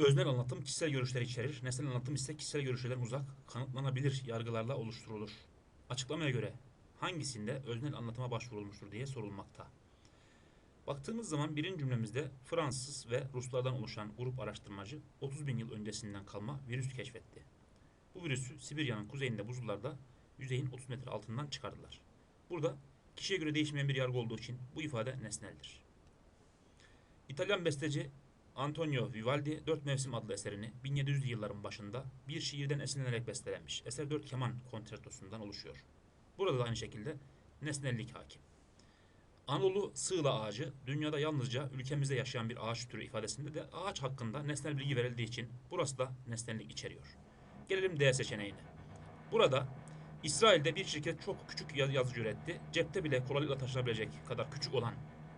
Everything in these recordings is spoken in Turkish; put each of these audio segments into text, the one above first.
Öznel anlatım kişisel görüşler içerir. Nesnel anlatım ise kişisel görüşlerden uzak, kanıtlanabilir yargılarla oluşturulur. Açıklamaya göre hangisinde öznel anlatıma başvurulmuştur diye sorulmakta. Baktığımız zaman birinci cümlemizde Fransız ve Ruslardan oluşan grup araştırmacı 30 bin yıl öncesinden kalma virüs keşfetti. Bu virüsü Sibirya'nın kuzeyinde buzullarda yüzeyin 30 metre altından çıkardılar. Burada kişiye göre değişmeyen bir yargı olduğu için bu ifade nesneldir. İtalyan besteci Antonio Vivaldi Dört Mevsim adlı eserini 1700'lü yılların başında bir şiirden esinlenerek bestelenmiş. Eser dört keman konçertosundan oluşuyor. Burada da aynı şekilde nesnellik hakim. Anadolu sığla ağacı dünyada yalnızca ülkemizde yaşayan bir ağaç türü ifadesinde de ağaç hakkında nesnel bilgi verildiği için burası da nesnellik içeriyor. Gelelim D seçeneğine. Burada İsrail'de bir şirket çok küçük yaz- yazıcı üretti. Cepte bile kolaylıkla taşınabilecek kadar küçük olan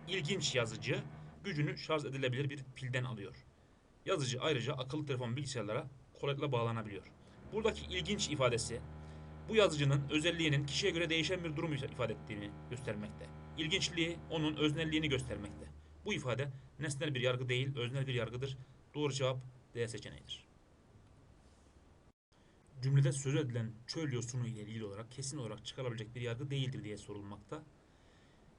ilginç yazıcı gücünü şarj edilebilir bir pilden alıyor. Yazıcı ayrıca akıllı telefon bilgisayarlara kolaylıkla bağlanabiliyor. Buradaki ilginç ifadesi bu yazıcının özelliğinin kişiye göre değişen bir durum ifade ettiğini göstermekte. İlginçliği onun öznelliğini göstermekte. Bu ifade nesnel bir yargı değil, öznel bir yargıdır. Doğru cevap D seçeneğidir. Cümlede söz edilen çöl yosunu ile ilgili olarak kesin olarak çıkarılabilecek bir yargı değildir diye sorulmakta.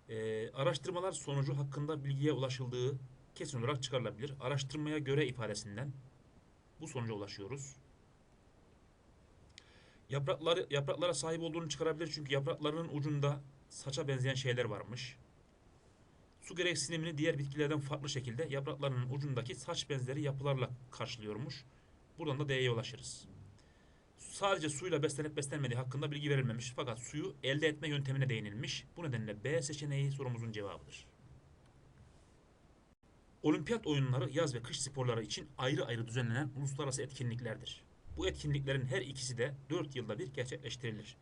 Ee, araştırmalar sonucu hakkında bilgiye ulaşıldığı kesin olarak çıkarılabilir. Araştırmaya göre ifadesinden bu sonuca ulaşıyoruz. Yaprakları yapraklara sahip olduğunu çıkarabilir çünkü yapraklarının ucunda saça benzeyen şeyler varmış. Su gereksinimini diğer bitkilerden farklı şekilde yapraklarının ucundaki saç benzeri yapılarla karşılıyormuş. Buradan da D'ye ulaşırız. Sadece suyla beslenip beslenmediği hakkında bilgi verilmemiş fakat suyu elde etme yöntemine değinilmiş. Bu nedenle B seçeneği sorumuzun cevabıdır. Olimpiyat oyunları yaz ve kış sporları için ayrı ayrı düzenlenen uluslararası etkinliklerdir. Bu etkinliklerin her ikisi de 4 yılda bir gerçekleştirilir.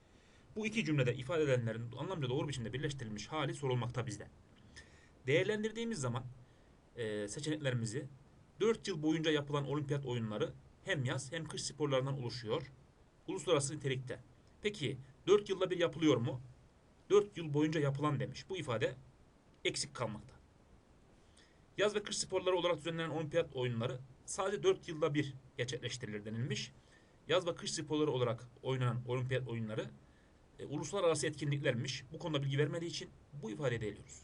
Bu iki cümlede ifade edilenlerin anlamca doğru biçimde birleştirilmiş hali sorulmakta bizden. Değerlendirdiğimiz zaman e, seçeneklerimizi 4 yıl boyunca yapılan olimpiyat oyunları hem yaz hem kış sporlarından oluşuyor. Uluslararası nitelikte. Peki 4 yılda bir yapılıyor mu? 4 yıl boyunca yapılan demiş. Bu ifade eksik kalmakta. Yaz ve kış sporları olarak düzenlenen olimpiyat oyunları sadece 4 yılda bir gerçekleştirilir denilmiş. Yaz ve kış sporları olarak oynanan olimpiyat oyunları e, uluslararası etkinliklermiş. Bu konuda bilgi vermediği için bu ifadeyi de eliyoruz.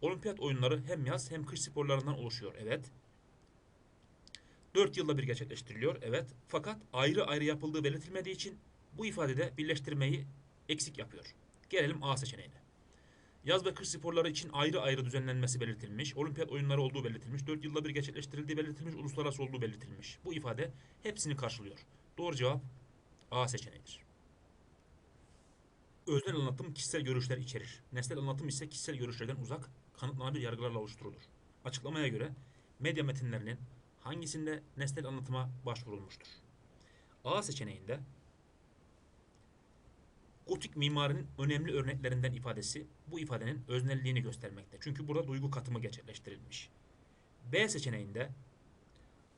Olimpiyat oyunları hem yaz hem kış sporlarından oluşuyor. Evet. 4 yılda bir gerçekleştiriliyor. Evet. Fakat ayrı ayrı yapıldığı belirtilmediği için bu ifadede birleştirmeyi eksik yapıyor. Gelelim A seçeneğine. Yaz ve kış sporları için ayrı ayrı düzenlenmesi belirtilmiş. Olimpiyat oyunları olduğu belirtilmiş. 4 yılda bir gerçekleştirildiği belirtilmiş. Uluslararası olduğu belirtilmiş. Bu ifade hepsini karşılıyor. Doğru cevap A seçeneğidir. Öznel anlatım kişisel görüşler içerir. Nesnel anlatım ise kişisel görüşlerden uzak, kanıtlanabilir yargılarla oluşturulur. Açıklamaya göre medya metinlerinin hangisinde nesnel anlatıma başvurulmuştur? A seçeneğinde gotik mimarinin önemli örneklerinden ifadesi bu ifadenin öznelliğini göstermekte. Çünkü burada duygu katımı gerçekleştirilmiş. B seçeneğinde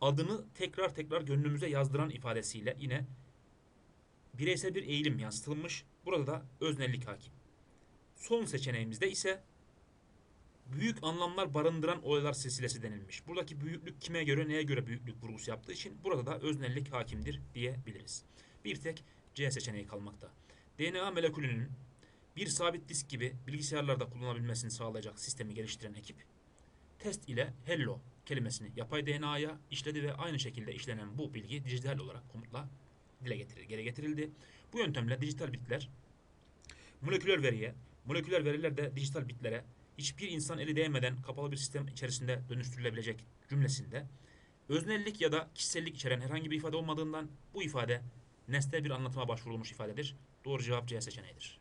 adını tekrar tekrar gönlümüze yazdıran ifadesiyle yine bireysel bir eğilim yansıtılmış. Burada da öznellik hakim. Son seçeneğimizde ise büyük anlamlar barındıran olaylar silsilesi denilmiş. Buradaki büyüklük kime göre neye göre büyüklük vurgusu yaptığı için burada da öznellik hakimdir diyebiliriz. Bir tek C seçeneği kalmakta. DNA molekülünün bir sabit disk gibi bilgisayarlarda kullanılabilmesini sağlayacak sistemi geliştiren ekip test ile hello kelimesini yapay DNA'ya işledi ve aynı şekilde işlenen bu bilgi dijital olarak komutla dile getirildi, geri getirildi. Bu yöntemle dijital bitler moleküler veriye, moleküler veriler de dijital bitlere hiçbir insan eli değmeden kapalı bir sistem içerisinde dönüştürülebilecek cümlesinde öznellik ya da kişisellik içeren herhangi bir ifade olmadığından bu ifade nesnel bir anlatıma başvurulmuş ifadedir. Doğru cevap C seçeneğidir.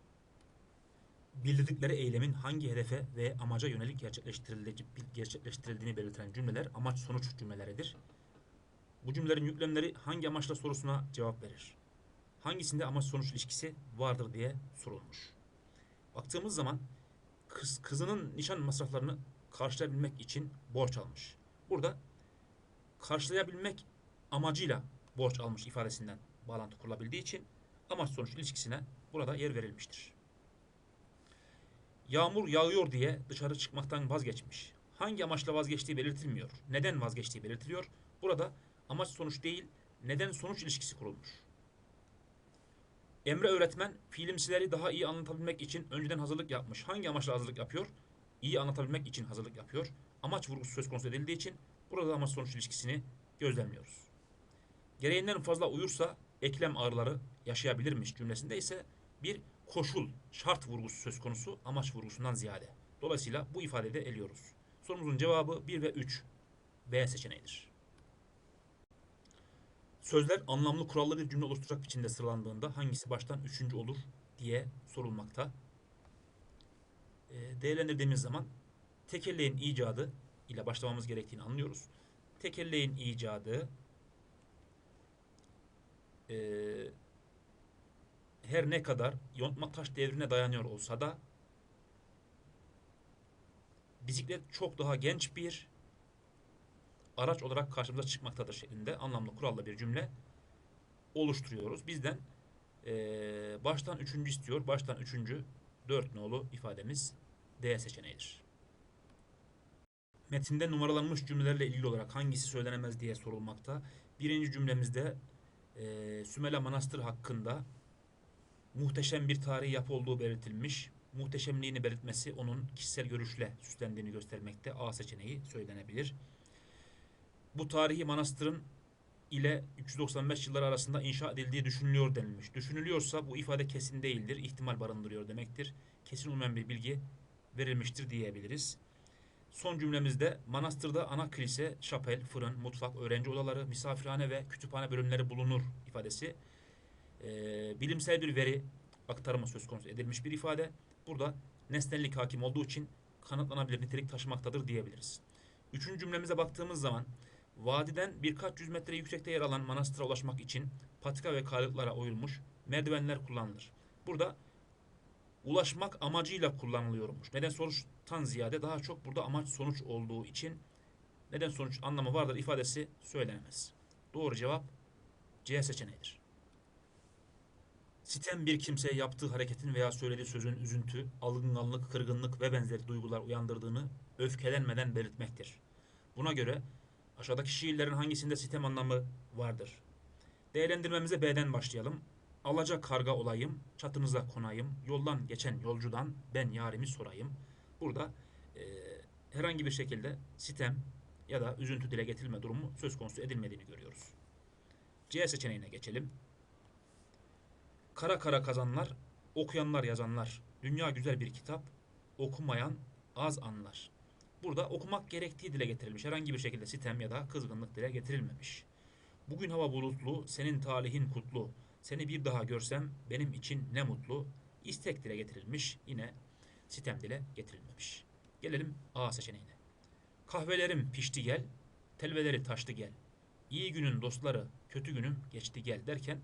Bildirdikleri eylemin hangi hedefe ve amaca yönelik gerçekleştirildi- gerçekleştirildiğini belirten cümleler amaç sonuç cümleleridir. Bu cümlelerin yüklemleri hangi amaçla sorusuna cevap verir. Hangisinde amaç sonuç ilişkisi vardır diye sorulmuş. Baktığımız zaman kız, kızının nişan masraflarını karşılayabilmek için borç almış. Burada karşılayabilmek amacıyla borç almış ifadesinden bağlantı kurulabildiği için amaç sonuç ilişkisine burada yer verilmiştir. Yağmur yağıyor diye dışarı çıkmaktan vazgeçmiş. Hangi amaçla vazgeçtiği belirtilmiyor. Neden vazgeçtiği belirtiliyor. Burada amaç sonuç değil, neden sonuç ilişkisi kurulmuş. Emre öğretmen filmsileri daha iyi anlatabilmek için önceden hazırlık yapmış. Hangi amaçla hazırlık yapıyor? İyi anlatabilmek için hazırlık yapıyor. Amaç vurgusu söz konusu edildiği için burada amaç sonuç ilişkisini gözlemliyoruz. Gereğinden fazla uyursa eklem ağrıları yaşayabilirmiş cümlesinde ise bir koşul, şart vurgusu söz konusu amaç vurgusundan ziyade. Dolayısıyla bu ifadede de eliyoruz. Sorumuzun cevabı 1 ve 3 B seçeneğidir. Sözler anlamlı kurallı bir cümle oluşturacak biçimde sıralandığında hangisi baştan üçüncü olur diye sorulmakta. E, değerlendirdiğimiz zaman tekerleğin icadı ile başlamamız gerektiğini anlıyoruz. Tekerleğin icadı e, her ne kadar yontma taş devrine dayanıyor olsa da bisiklet çok daha genç bir araç olarak karşımıza çıkmaktadır şeklinde anlamlı kuralla bir cümle oluşturuyoruz. Bizden eee, baştan üçüncü istiyor. Baştan üçüncü dört nolu ifademiz D seçeneğidir. Metinde numaralanmış cümlelerle ilgili olarak hangisi söylenemez diye sorulmakta. Birinci cümlemizde eee Sümela Manastır hakkında muhteşem bir tarihi yapı olduğu belirtilmiş. Muhteşemliğini belirtmesi onun kişisel görüşle süslendiğini göstermekte. A seçeneği söylenebilir. Bu tarihi manastırın ile 395 yıllar arasında inşa edildiği düşünülüyor denilmiş. Düşünülüyorsa bu ifade kesin değildir, ihtimal barındırıyor demektir. Kesin olmayan bir bilgi verilmiştir diyebiliriz. Son cümlemizde manastırda ana kilise, şapel, fırın, mutfak, öğrenci odaları, misafirhane ve kütüphane bölümleri bulunur ifadesi e, bilimsel bir veri aktarımı söz konusu edilmiş bir ifade. Burada nesnellik hakim olduğu için kanıtlanabilir nitelik taşımaktadır diyebiliriz. Üçüncü cümlemize baktığımız zaman vadiden birkaç yüz metre yüksekte yer alan manastıra ulaşmak için patika ve kayalıklara oyulmuş merdivenler kullanılır. Burada ulaşmak amacıyla kullanılıyormuş. Neden sonuçtan ziyade daha çok burada amaç sonuç olduğu için neden sonuç anlamı vardır ifadesi söylenemez. Doğru cevap C seçeneğidir. Sitem bir kimseye yaptığı hareketin veya söylediği sözün üzüntü, alınganlık, kırgınlık ve benzeri duygular uyandırdığını öfkelenmeden belirtmektir. Buna göre aşağıdaki şiirlerin hangisinde sitem anlamı vardır? Değerlendirmemize B'den başlayalım. Alaca karga olayım, çatınıza konayım, yoldan geçen yolcudan ben yarimi sorayım. Burada e, herhangi bir şekilde sitem ya da üzüntü dile getirilme durumu söz konusu edilmediğini görüyoruz. C seçeneğine geçelim. Kara kara kazanlar, okuyanlar yazanlar. Dünya güzel bir kitap, okumayan az anlar. Burada okumak gerektiği dile getirilmiş. Herhangi bir şekilde sitem ya da kızgınlık dile getirilmemiş. Bugün hava bulutlu, senin talihin kutlu. Seni bir daha görsem benim için ne mutlu. İstek dile getirilmiş. Yine sitem dile getirilmemiş. Gelelim A seçeneğine. Kahvelerim pişti gel, telveleri taştı gel. İyi günün dostları, kötü günüm geçti gel derken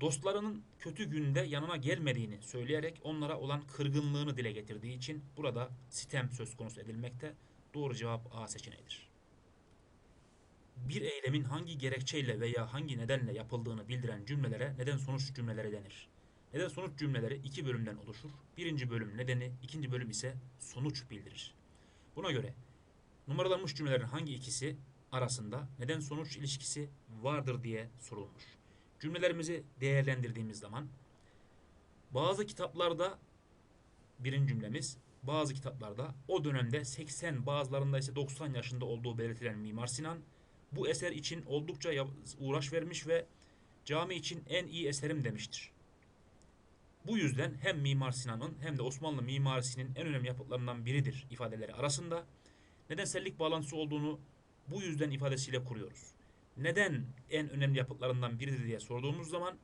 dostlarının kötü günde yanına gelmediğini söyleyerek onlara olan kırgınlığını dile getirdiği için burada sitem söz konusu edilmekte. Doğru cevap A seçeneğidir. Bir eylemin hangi gerekçeyle veya hangi nedenle yapıldığını bildiren cümlelere neden sonuç cümleleri denir. Neden sonuç cümleleri iki bölümden oluşur. Birinci bölüm nedeni, ikinci bölüm ise sonuç bildirir. Buna göre numaralanmış cümlelerin hangi ikisi arasında neden sonuç ilişkisi vardır diye sorulmuş. Cümlelerimizi değerlendirdiğimiz zaman bazı kitaplarda birinci cümlemiz bazı kitaplarda o dönemde 80 bazılarında ise 90 yaşında olduğu belirtilen Mimar Sinan bu eser için oldukça uğraş vermiş ve cami için en iyi eserim demiştir. Bu yüzden hem Mimar Sinan'ın hem de Osmanlı mimarisinin en önemli yapıtlarından biridir ifadeleri arasında nedensellik bağlantısı olduğunu bu yüzden ifadesiyle kuruyoruz. Neden en önemli yapıtlarından biridir diye sorduğumuz zaman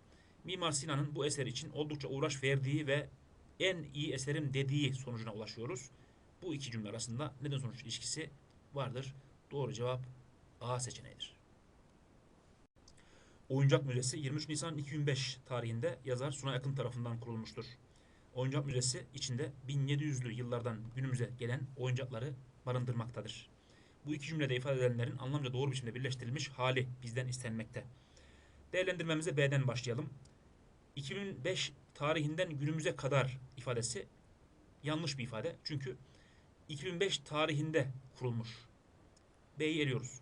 Mimar Sinan'ın bu eser için oldukça uğraş verdiği ve en iyi eserim dediği sonucuna ulaşıyoruz. Bu iki cümle arasında neden sonuç ilişkisi vardır. Doğru cevap A seçeneğidir. Oyuncak Müzesi 23 Nisan 2005 tarihinde yazar Sunay Akın tarafından kurulmuştur. Oyuncak Müzesi içinde 1700'lü yıllardan günümüze gelen oyuncakları barındırmaktadır. Bu iki cümlede ifade edilenlerin anlamca doğru biçimde birleştirilmiş hali bizden istenmekte. Değerlendirmemize B'den başlayalım. 2005 tarihinden günümüze kadar ifadesi yanlış bir ifade. Çünkü 2005 tarihinde kurulmuş. B'yi eliyoruz.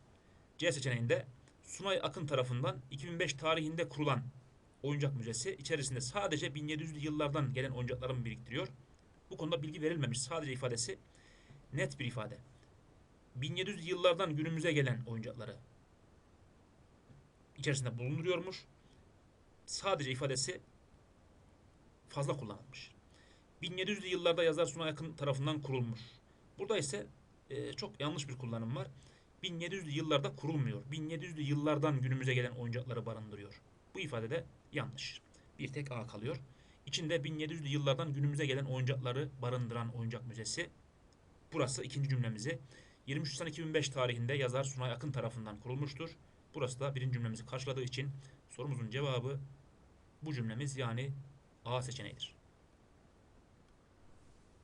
C seçeneğinde Sunay Akın tarafından 2005 tarihinde kurulan oyuncak müzesi içerisinde sadece 1700'lü yıllardan gelen oyuncakları biriktiriyor. Bu konuda bilgi verilmemiş. Sadece ifadesi net bir ifade. 1700'lü yıllardan günümüze gelen oyuncakları içerisinde bulunduruyormuş. Sadece ifadesi fazla kullanılmış. 1700'lü yıllarda yazar Sunay Akın tarafından kurulmuş. Burada ise e, çok yanlış bir kullanım var. 1700'lü yıllarda kurulmuyor. 1700'lü yıllardan günümüze gelen oyuncakları barındırıyor. Bu ifade de yanlış. Bir tek A kalıyor. İçinde 1700'lü yıllardan günümüze gelen oyuncakları barındıran oyuncak müzesi. Burası ikinci cümlemizi. 23 Nisan 2005 tarihinde yazar Sunay Akın tarafından kurulmuştur. Burası da birinci cümlemizi karşıladığı için sorumuzun cevabı bu cümlemiz yani A seçeneğidir.